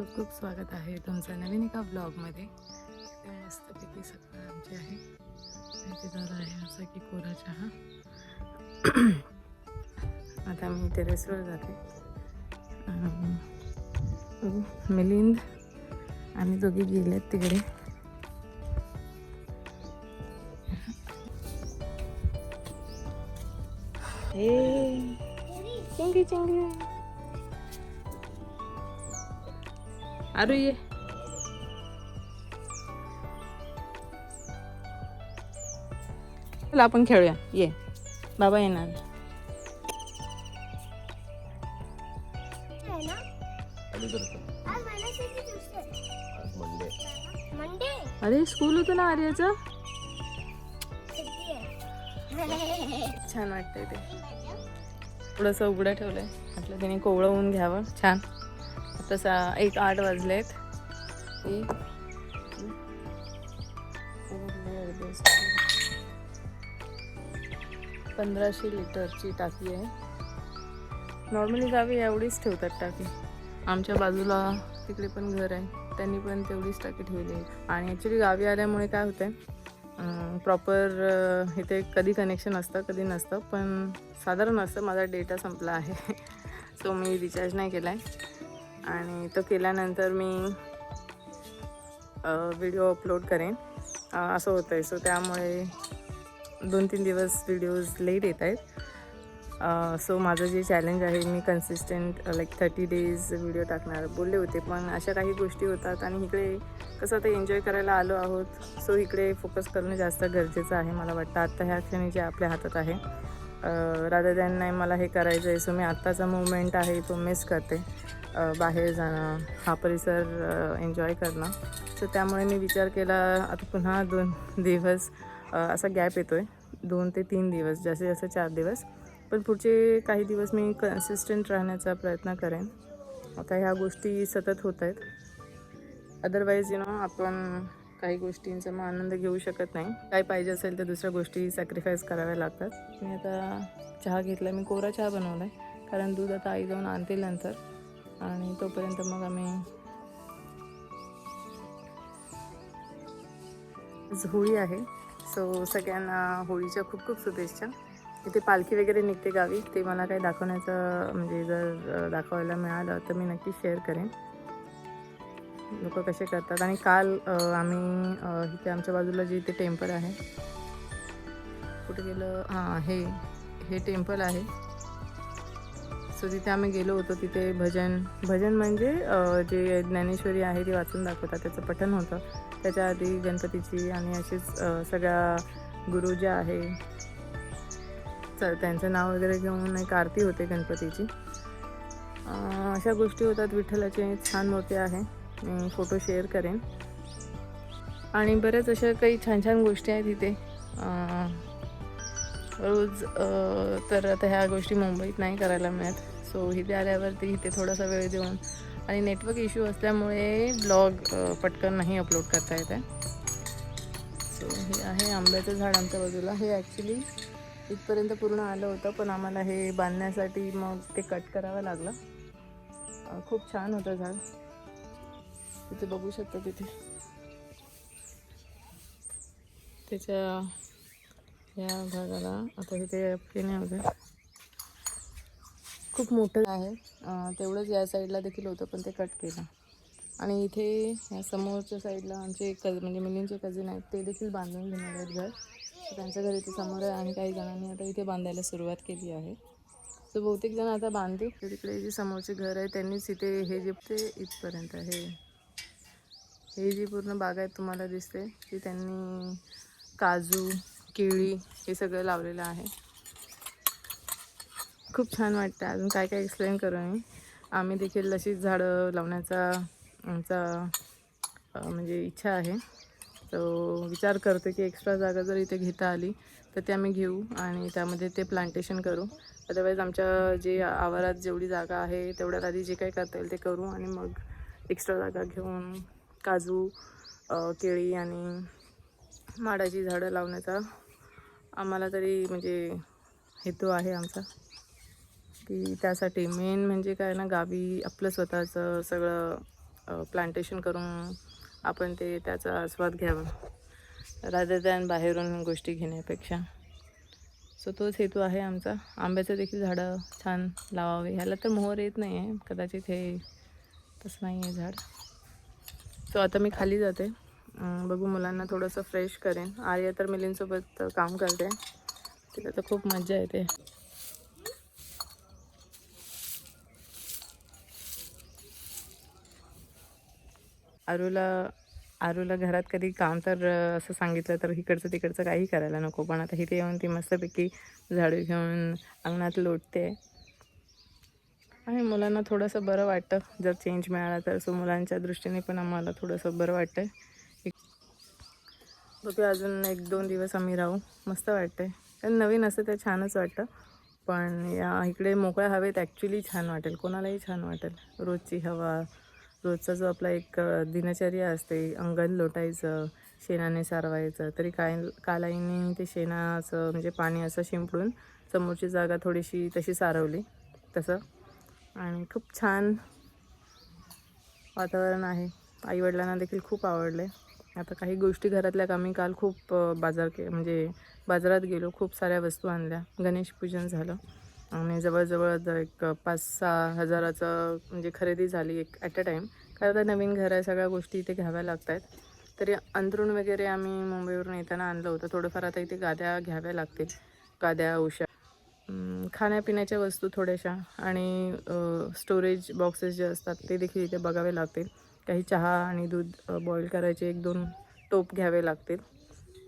खूप खूप स्वागत आहे तुमचं नवीन एका ब्लॉगमध्ये ते मस्तपैकी सकाळ आमची आहे. आणि झालं आहे असं की कोरा चहा. आता मी टेरेसवर जाते. मिलिंद आम्ही दोघी गेलेत तिकडे. हे चिंगी चिंगी. अरे ये चला आपण खेळूया ये बाबा येणार अरे स्कूल होतं ना आर्याचं सुट्टी आहे छान वाटतंय ते थोडंसं उघडं ठेवलंय म्हटलं त्याने कोवळं ऊन घ्यावं छान तसा एक आठ वाजलेत. पंधराशे लिटरची टाकी आहे. नॉर्मली गावी एवढीच ठेवतात टाकी. आमच्या बाजूला तिकडे पण घर आहे. त्यांनी पण तेवढीच टाकी ठेवली आहे. आणि ॲक्च्युली गावी आल्यामुळे काय होतं प्रॉपर इथे कधी कनेक्शन असतं कधी नसतं. पण साधारण असतं माझा डेटा संपला आहे. सो मी रिचार्ज नाही केला आहे आणि तो केल्यानंतर मी व्हिडिओ अपलोड करेन. असं होतं आहे सो त्यामुळे दोन तीन दिवस व्हिडिओज लेट येत आहेत. सो माझं जे चॅलेंज आहे मी consistent like thirty days video टाकणार. बोलले होते पण अशा काही गोष्टी होतात आणि इकडे कसं आता एन्जॉय करायला आलो आहोत. सो इकडे फोकस करणं जास्त गरजेचं आहे मला वाटतं. आत्ता ह्या क्षणी जे आपल्या हातात आहे. राधा दॅन नाही मला हे करायचं आहे सो मी आत्ताचा मुवमेंट आहे तो मिस करते. बाहेर जाणं हा परिसर एन्जॉय करणं. सो त्यामुळे मी विचार केला आता पुन्हा दोन दिवस असा गॅप येतो आहे दोन ते तीन दिवस जास्तीत जास्त चार दिवस. पण पुढचे काही दिवस मी कन्सिस्टंट राहण्याचा प्रयत्न करेन. आता ह्या गोष्टी सतत होत आहेत. अदरवाईज यु नो आपण काही गोष्टींचा मग आनंद घेऊ शकत नाही. काय पाहिजे असेल तर दुसऱ्या गोष्टी सॅक्रिफाईस कराव्या लागतात. मी आता चहा घेतला मी कोरा चहा बनवला आहे कारण दूध आता आई जाऊन आणतील नंतर. आणि तोपर्यंत मग आम्ही होळी आहे. सो सगळ्यांना होळीच्या खूप खूप शुभेच्छा. इथे पालखी वगैरे निघते गावी. ते मला काही दाखवण्याचं म्हणजे जर दाखवायला मिळालं तर मी नक्की शेअर करेन. लोक कसे करतात. आणि काल आम्ही इथे आमच्या बाजूला जे इथे टेम्पल आहे. कुठे गेलं? हां हे हे टेम्पल आहे. सो तिथे आम्ही गेलो होतो तिथे भजन भजन म्हणजे जे ज्ञानेश्वरी आहे ती वाचून दाखवतात. त्याचं पठण होतं. त्याच्या आधी गणपतीची आणि अशीच सगळ्या गुरु ज्या आहे च- त्यांचं नाव वगैरे घेऊन एक आरती होते गणपतीची. अशा गोष्टी होतात. विठ्ठलाचे छान मोठे आहे. मी फोटो शेअर करेन. आणि बऱ्याच अशा काही छान छान गोष्टी आहेत इथे. रोज तर आता ह्या गोष्टी मुंबईत नाही करायला मिळत. सो इथे आल्यावरती इथे थोडासा वेळ देऊन आणि नेटवर्क इश्यू असल्यामुळे ब्लॉग पटकन नाही अपलोड करता येत आहे. सो हे आहे आंब्याचं झाड आमच्या बाजूला. हे ॲक्च्युली इथपर्यंत पूर्ण आलं होतं पण आम्हाला हे बांधण्यासाठी मग ते कट करावं लागलं. खूप छान होतं झाड. तिथे बघू शकता तिथे. त्याच्या या भागाला आता तिथे नाही होतं. खूप मोठं आहे. तेवढंच या साईडला देखील होतं पण ते कट केलं. आणि इथे या समोरच्या साईडला आमचे कज म्हणजे मुलींचे कझिन आहेत ते देखील बांधून घेणार आहेत घर. त्यांचं घर इथे समोर आहे आणि काही जणांनी आता इथे बांधायला सुरुवात केली आहे. तर बहुतेक जण आता बांधते तर तिकडे जे समोरचे घर आहे त्यांनीच इथे हे जे ते इथपर्यंत हे हे जी पूर्ण बाग आहेत तुम्हाला दिसते ती त्यांनी काजू केळी हे सगळं लावलेलं आहे. खूप छान वाटतं. अजून काय काय एक्सप्लेन करू मी? आम्ही देखील अशीच झाडं लावण्याचा आमचा म्हणजे इच्छा आहे. तो विचार करतो की एक्स्ट्रा जागा जर इथे घेता आली तर ते आम्ही घेऊ आणि त्यामध्ये ते प्लांटेशन करू. अदरवाईज आमच्या जे आवारात जेवढी जागा आहे तेवढ्यात आधी जे काही करता येईल ते करू आणि मग एक्स्ट्रा जागा घेऊन काजू केळी आणि माडाची झाडं लावण्याचा आम्हाला तरी म्हणजे हेतू आहे आमचा. की त्यासाठी मेन म्हणजे काय ना गावी आपलं स्वतःचं सगळं प्लांटेशन करून आपण ते त्याचा आस्वाद घ्यावा. रादर दॅन बाहेरून गोष्टी घेण्यापेक्षा. सो तोच हेतू आहे आमचा. आंब्याचं देखील झाडं छान लावावे. ह्याला तर मोहर येत नाही आहे कदाचित हे तसं नाही आहे झाड. सो आता मी खाली जाते. बघू मुलांना थोडंसं फ्रेश करेन. आर्या तर मिलींसोबत काम करते. तिला तर खूप मजा येते. आरूला आरूला घरात कधी काम तर असं सांगितलं तर इकडचं तिकडचं काही करायला नको. पण आता इथे येऊन ती मस्तपैकी झाडू घेऊन अंगणात लोटते. आणि मुलांना थोडंसं बरं वाटतं. जर चेंज मिळाला तर सो मुलांच्या दृष्टीने पण आम्हाला थोडंसं बरं वाटतं एक बघूया अजून एक दोन दिवस आम्ही राहू. मस्त वाटतंय. कारण नवीन असतं ते छानच वाटतं. पण या इकडे मोकळ्या हवेत ॲक्च्युली छान वाटेल. कोणालाही छान वाटेल. रोजची हवा रोजचा जो आपला एक दिनचर्या असते अंगण लोटायचं शेणाने सारवायचं तरी काय कालाईने ते शेणाचं म्हणजे पाणी असं शिंपडून समोरची जागा थोडीशी तशी सारवली तसं. आणि खूप छान वातावरण आहे. आईवडिलांना देखील खूप आवडले. आता काही गोष्टी घरातल्या कामी काल खूप बाजार के म्हणजे बाजारात गेलो खूप साऱ्या वस्तू आणल्या. गणेश पूजन झालं. आणि जवळजवळ एक पाच सहा हजाराचं म्हणजे खरेदी झाली एक ॲट अ टाईम कारण आता नवीन घर आहे सगळ्या गोष्टी इथे घ्याव्या लागत आहेत तरी अंथरूण वगैरे आम्ही मुंबईवरून येताना आणलं होतं. थोडंफार आता इथे गाद्या घ्याव्या लागतील. गाद्या उशा. खाण्यापिण्याच्या वस्तू थोड्याशा आणि स्टोरेज बॉक्सेस जे असतात ते देखील इथे बघावे लागतील. काही चहा आणि दूध बॉईल करायचे एक दोन टोप घ्यावे लागतील.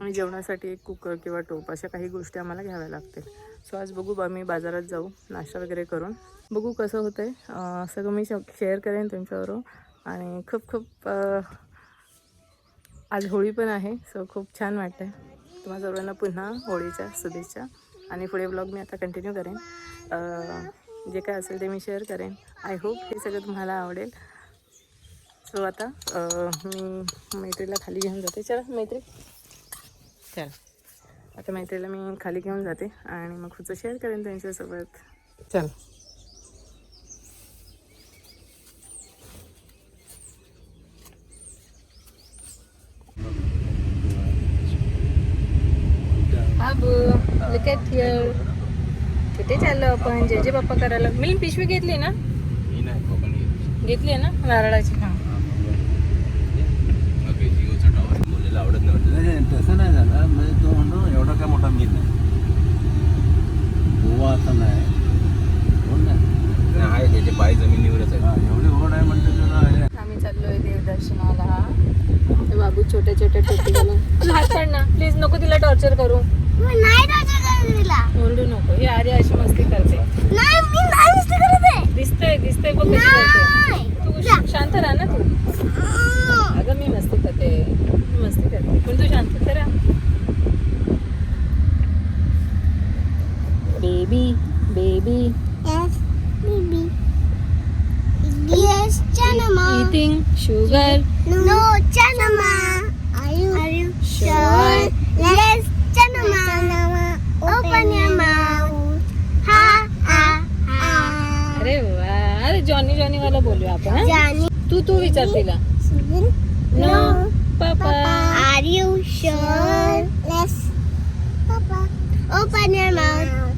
आणि जेवणासाठी एक कुकर किंवा टोप अशा काही गोष्टी आम्हाला घ्याव्या लागतील. सो आज बघू बा बाजारात जाऊ नाश्ता वगैरे करून. बघू कसं होतं आहे सगळं मी शेअर करेन तुमच्याबरोबर. आणि खूप खूप आज होळी पण आहे सो खूप छान वाटतं आहे तुम्हा सर्वांना पुन्हा होळीच्या शुभेच्छा. आणि पुढे ब्लॉग मी आता कंटिन्यू करेन. जे काय असेल ते मी शेअर करेन. आय होप हे सगळं तुम्हाला आवडेल. सो आता मी मैत्रीला खाली घेऊन जाते. चला मैत्री. चला. आता मैत्रीला मी खाली घेऊन जाते आणि मग पुढचं शेअर करेन त्यांच्यासोबत. चल. कुठे चाललो आपण? जे जे बाप्पा करायला मी पिशवी घेतली ना? घेतली आहे ना? नारळाची. हां. नाही तसं नाही झालं. म्हणजे तो म्हणतो एवढा काय मोठा मीन नाही. गोवा असं नाही. हो ना आहे त्याचे पाय जमिनीवरच हा, एवढी ओढ आहे म्हणते तुला हे आम्ही चाललोय देवदर्शनाला. ते बाबू छोटे छोटे टोपी घालून. तुला हात काढ ना. प्लीज नको तिला टॉर्चर करू. मी नाही. ओरडू नको. ही आर्या अशी मस्ती करते. नाही मी नाही मस्ती करत. आहे. दिसतंय दिसतंय बघ नाही. तू शांत राहा ना तू. Chanama. Eating sugar No, Chanama. Are you, Are you sure? Yes, Chanama. Chanama. Open your mouth. Ha, ha, ha. अरे वा अरे जॉनी जॉनी वाला बोलूया आपण हा? Johnny. तू तू विचार तिला No. Papa Are you sure? Yes. Papa. Open your mouth.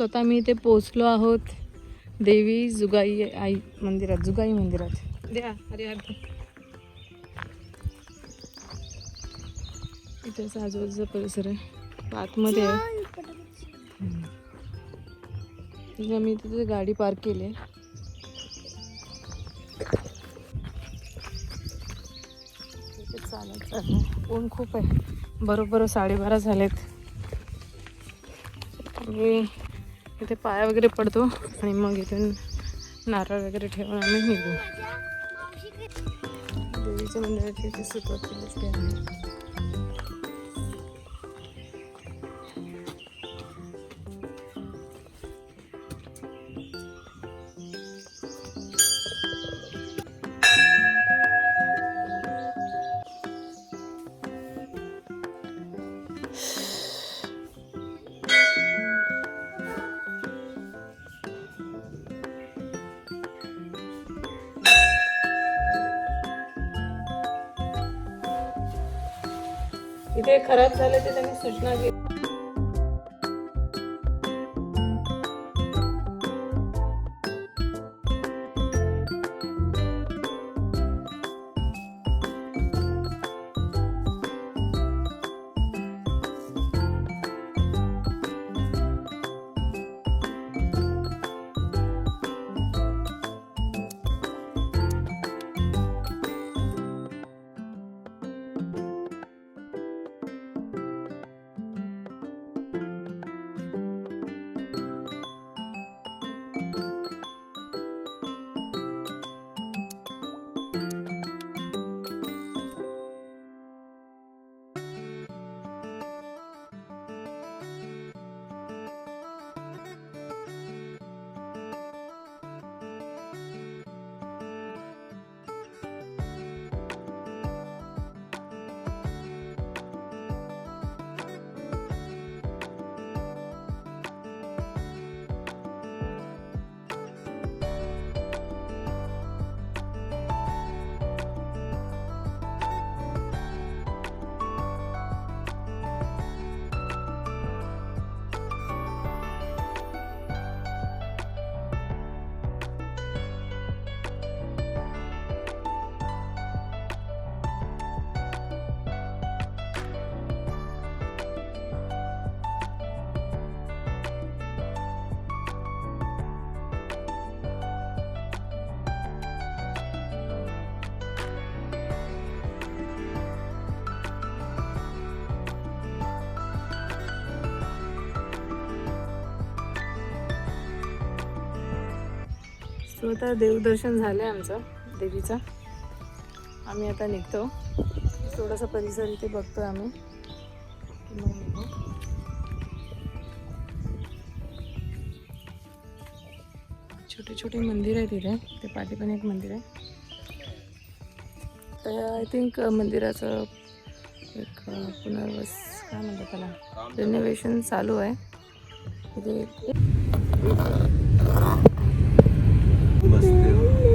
स्वतः मी इथे पोचलो आहोत. देवी जुगाई आई मंदिरात जुगाई मंदिरात. द्या अरे इथे आजूबाजूचा परिसर आहे. आतमध्ये आहे. तिथे मी तिथे गाडी पार्क केली आहे. इथे चालत चाललंय. ऊन खूप आहे. बरोबर साडेबारा झालेत. इथे पाया वगैरे पडतो आणि मग इथून नारळ वगैरे ठेवून आम्ही निघू. देवीच्या मंदिराची सुरुवात केलीच इथे खराब झालं ते त्यांनी सूचना केली. सो आता देवदर्शन झालं आहे आमचं देवीचं. आम्ही आता निघतो. थोडासा परिसर इथे बघतो आम्ही. मग छोटे छोटे मंदिर आहे तिथे ते पाठी पण एक मंदिर आहे. तर आय थिंक मंदिराचं एक पुनर्वस काय म्हणतात त्याला? रिनोव्हेशन चालू आहे. तिथे इथे एक- काही बाळाबा सालाबाद